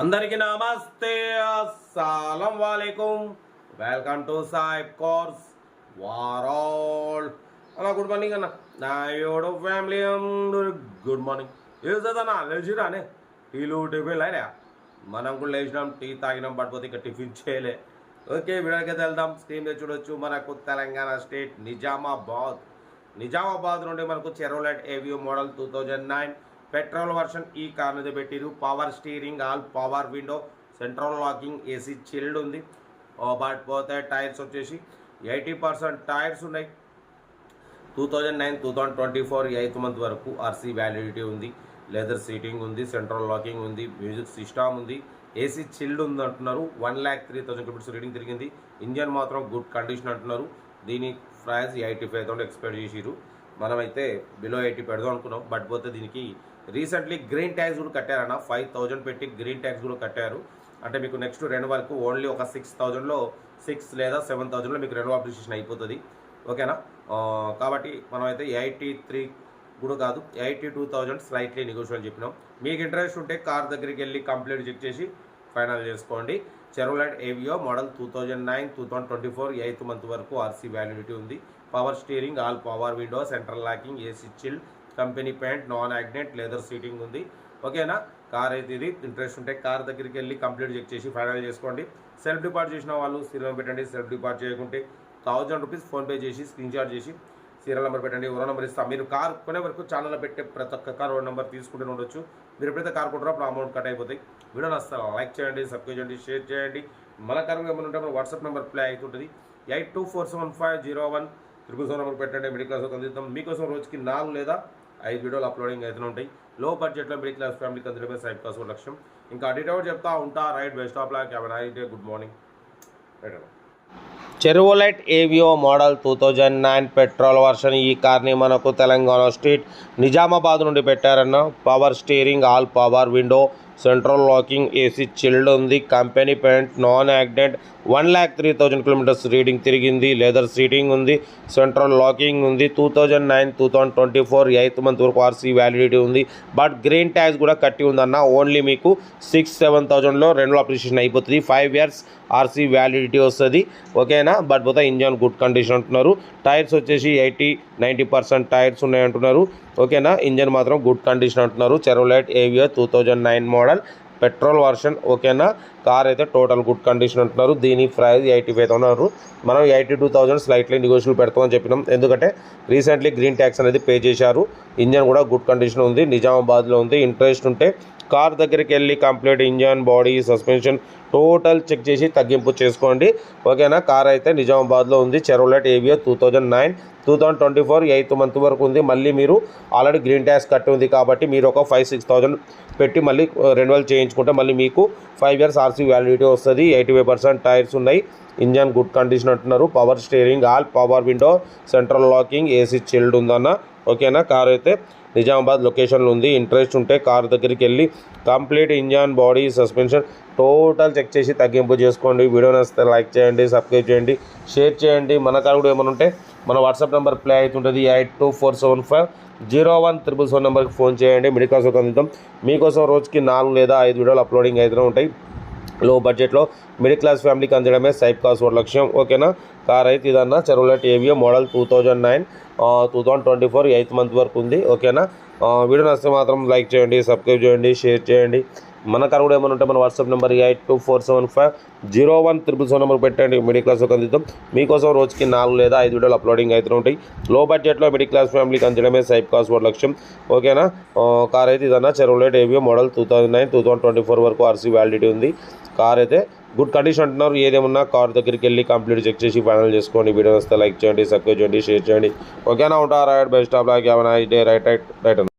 అందరికీ నమస్తే. అస్సలం వాలేకుం. వెల్కమ్ టు సాయి కోర్స్ వారాల్. అన్న గుడ్ మార్నింగ్ అన్న. నా యోడు ఫ్యామిలీ గుడ్ మార్నింగ్. ఏదన్నా లేచిరానే టీలు టిఫిన్ అయినా మనం కూడా లేచినాం టీ తాగినాం పడిపోతే ఇక టిఫిన్ చేయలే. ఓకే వీడియోకి వెళ్దాం. స్క్రీన్ మీద చూడొచ్చు మనకు తెలంగాణ స్టేట్ నిజామాబాద్. నిజామాబాద్ నుండి మనకు Chevrolet Aveo model two thousand nine petrol version ఈ కార్ మీద పెట్టిరు power steering all power window central locking AC chilled ఉంది. బట్ పోతే టైర్స్ వచ్చేసి ఎయిటీ పర్సెంట్ టైర్స్ ఉన్నాయి. Two thousand nine two thousand twenty four eighth month వరకు RC validity ఉంది. Leather seating ఉంది సెంట్రల్ లాకింగ్ ఉంది మ్యూజిక్ సిస్టమ్ ఉంది. AC chilled ఉంది అంటున్నారు. One lakh three thousand kilometres reading తిరిగింది. ఇంజన్ మాత్రం గుడ్ కండిషన్ అంటున్నారు. దీని price eighty five thousand expect చేసిరు మనమైతే బిలో ఎయిటీ పెడదాం అనుకున్నాం. బట్ పోతే దీనికి రీసెంట్లీ గ్రీన్ ట్యాక్స్ కూడా కట్టారన్న. ఫైవ్ థౌజండ్ పెట్టి గ్రీన్ ట్యాక్స్ కూడా కట్టారు. అంటే మీకు నెక్స్ట్ రెండు వరకు ఓన్లీ ఒక సిక్స్ థౌజండ్లో సిక్స్ లేదా సెవెన్ థౌజండ్లో మీకు రెండు అప్లికేషన్ అయిపోతుంది. ఓకేనా కాబట్టి మనమైతే ఎయిటీ త్రీ కూడా కాదు eighty two thousand slightly negotiable చెప్పినాం. మీకు ఇంట్రెస్ట్ ఉంటే కార్ దగ్గరికి వెళ్ళి కంప్లీట్ చెక్ చేసి ఫైనల్ చేసుకోండి. Chevrolet Aveo model two thousand nine two thousand twenty four eighth month వరకు ఆర్సీ వ్యాలిడిటీ ఉంది. Power steering all power window central locking AC chill company paint non accident leather seating ఉంది. ఓకేనా? Car అయితే ఇది. Interest ఉంటే car దగ్గరికి వెళ్ళి complete check చేసి ఫైనల్ చేసుకోండి. సెల్ఫ్ డిపార్ట్ చేసిన వాళ్ళు సీరియల్ పెట్టండి. సెల్ఫ్ డిపార్ట్ చేయకుంటే థౌజండ్ రూపీస్ ఫోన్పే చేసి స్క్రీన్ షాట్ చేసి సీరియల్ నెంబర్ పెట్టండి. ఓరో నెంబర్ ఇస్తాం. మీరు కార్ కొనే వరకు ఛానల్లో పెట్టే ప్రతి ఒక్క కార్ ఓరో నెంబర్ తీసుకుంటూనే ఉండొచ్చు. మీరు ఎప్పుడైతే కార్ కొంటారో అప్పుడు అమౌంట్ కట్ అయిపోతాయి. వీడియో నస్తారు లైక్ చేయండి సబ్స్క్రైబ్ చేయండి షేర్ చేయండి. మన కార్ ఏమైనా ఉంటే మన వాట్సాప్ నెంబర్ ప్లే అవుతుంటుంది. Eight two four seven five zero one triple seven number పెట్టండి. మిడిల్ క్లాస్ అందిద్దాం. మీకోసం రోజుకి నాలుగు లేదా ఐదు వీడియోలు అప్లోడింగ్ అయితే ఉంటాయి. లో బడ్జెట్లో మిడిల్ క్లాస్ ఫ్యామిలీకి అందరిపై సైడ్ క్లాస్ లక్ష్యం. ఇంకా అడిట్ చెప్తా ఉంటా right best of luck have nice day good morning right అన్న Chevrolet Aveo model two thousand nine petrol version ఈ కార్ని మనకు తెలంగాణ స్ట్రీట్ నిజామాబాద్ నుండి పెట్టారన్న. Power steering all power window central locking AC chilled ఉంది. Company paint non accident one lakh three thousand kilometres reading తిరిగింది. Leather seating ఉంది. Central locking ఉంది. Two thousand nine two thousand twenty four eighth month వరకు RC validity ఉంది. But green tax కూడా కట్టి ఉందన్న. Only మీకు సిక్స్ సెవెన్ థౌజండ్లో రెండు అప్రిషియేషన్ అయిపోతుంది. ఫైవ్ ఇయర్స్ ఆర్సీ వ్యాలిడిటీ వస్తుంది. ఓకేనా? బట్ పోతే ఇంజన్ గుడ్ కండిషన్ అంటున్నారు. టైర్స్ వచ్చేసి ఎయిటీ నైంటీ పర్సెంట్ టైర్స్ ఉన్నాయి అంటున్నారు ఓకేనా? ఇంజన్ మాత్రం గుడ్ కండిషన్ అంటున్నారు. Chevrolet Aveo two thousand nine model petrol version ఓకేనా? కార్ అయితే టోటల్ గుడ్ కండిషన్ అంటున్నారు దీని ప్రైస్ ఎయిటీ ఫైవ్ ఉన్నారు మనం eighty two thousand slightly negotiable పెడతామని చెప్పినాం. ఎందుకంటే రీసెంట్లీ గ్రీన్ ట్యాక్స్ అనేది పే చేశారు. ఇంజన్ కూడా గుడ్ కండిషన్ ఉంది. నిజామాబాద్లో ఉంది. ఇంట్రెస్ట్ ఉంటే కార్ దగ్గరికి వెళ్ళి complete engine body suspension total check చేసి తగ్గింపు చేసుకోండి. ఓకేనా? కార్ అయితే నిజామాబాద్లో ఉంది. Chevrolet Aveo two thousand nine. Two thousand twenty four eighth month వరకు ఉంది. మళ్ళీ మీరు ఆల్రెడీ గ్రీన్ ట్యాక్స్ కట్టి ఉంది కాబట్టి మీరు ఒక ఫైవ్ సిక్స్ థౌజండ్ పెట్టి మళ్ళీ రెన్యువల్ చేయించుకుంటే మళ్ళీ మీకు ఫైవ్ ఇయర్స్ ఆర్సీ వ్యాలిడిటీ వస్తుంది. ఎయిటీ ఫైవ్ పర్సెంట్ టైర్స్ ఉన్నాయి. ఇంజన్ గుడ్ కండిషన్ అంటున్నారు. Power steering all power window central locking AC chilled ఉందన్న. ఓకేనా? కార్ అయితే నిజామాబాద్ లొకేషన్లో ఉంది. ఇంట్రెస్ట్ ఉంటే కార్ దగ్గరికి వెళ్ళి complete engine body suspension total check చేసి తగ్గింపు చేసుకోండి. వీడియో నచ్చితే లైక్ చేయండి సబ్స్క్రైబ్ చేయండి షేర్ చేయండి. మన కార్ కూడా ఏమైనా ఉంటే మన వాట్సాప్ నెంబర్ ప్లే అవుతుంటుంది eight two four seven five. Zero one triple seven నెంబర్కి ఫోన్ చేయండి మెడికల్ సౌకర్యం అందిద్దాం. మీకోసం రోజుకి నాలుగు లేదా ఐదు వీడియోలు అప్లోడింగ్ అవుతూనే ఉంటాయి. లో బడ్జెట్లో మిడిల్ క్లాస్ ఫ్యామిలీకి అందడమే సైప్ కాస్ ఒక లక్ష్యం ఓకేనా? కార్ అయితే ఇదన్నా Chevrolet Aveo model two thousand nine two thousand twenty four eighth month వరకు ఉంది ఓకేనా? వీడియో నచ్చితే మాత్రం లైక్ చేయండి సబ్స్క్రైబ్ చేయండి షేర్ చేయండి. మన కారు కూడా ఏమైనా ఉంటే మన WhatsApp number eight two four seven five zero one triple seven number పెట్టండి. మిడిల్ క్లాస్ ఒక అందిద్దాం. మీకోసం రోజుకి నాలుగు లేదా ఐదు వీడియోలు అప్లోడింగ్ అవుతూ ఉంటాయి. లో బడ్జెట్లో మిడిల్ క్లాస్ ఫ్యామిలీకి అందడమే సైప్ కాస్ ఒక లక్ష్యం. ఓకేనా? కార్ అయితే ఇదన్నా. Chevrolet Aveo model two thousand nine two thousand twenty four వరకు ఆర్సీ వ్యాలిడిటీ ఉంది. కార్ అయితే గుడ్ కండిషన్ అంటున్నారు. ఏదేమన్నా కార్ దగ్గరికి వెళ్ళి కంప్లీట్ చెక్ చేసి ఫైనల్ చేసుకోండి. వీడియో వస్తే లైక్ చేయండి సబ్స్క్రైబ్ చేయండి షేర్ చేయండి. ఓకేనా? ఉంటా right best of luck day right right right